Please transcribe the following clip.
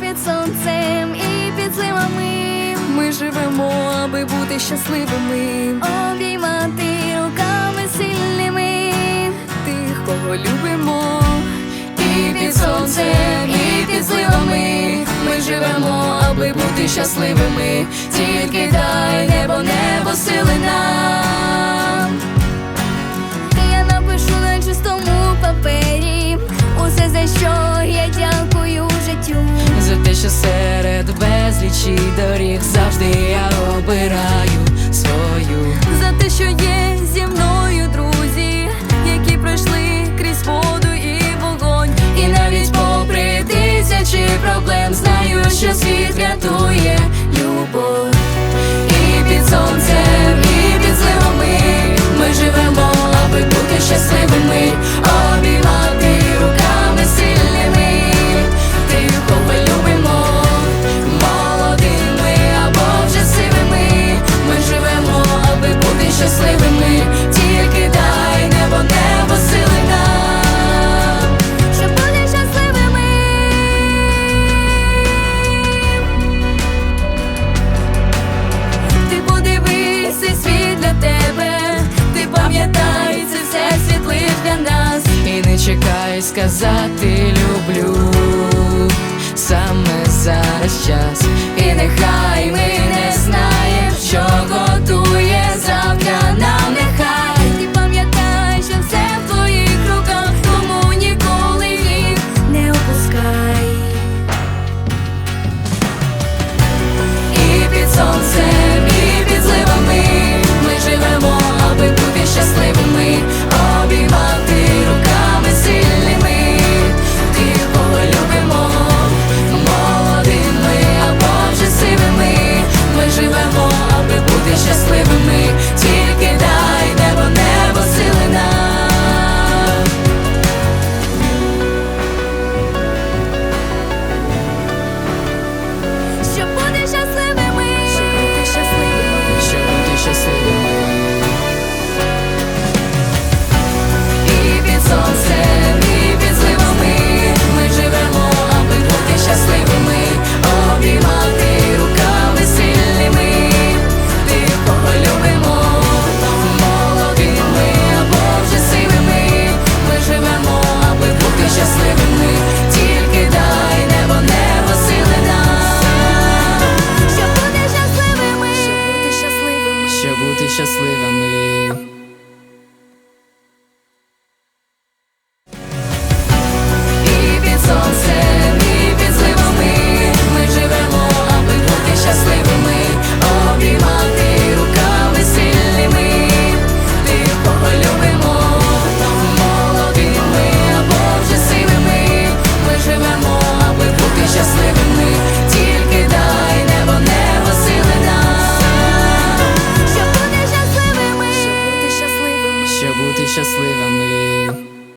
під сонцем, і під зимами Ми живемо, аби бути щасливими. Обіймати руками сильними. Тих, кого любимо, і під сонцем, і під зливами. Ми живемо, аби бути щасливими. тисячі доріг завжди я обираю свою за те, що є зі мною друзі, які пройшли крізь воду і вогонь. І навіть попри тисячі проблем знаю, що світ рятує любов. для нас, і не чекай сказати люблю. just live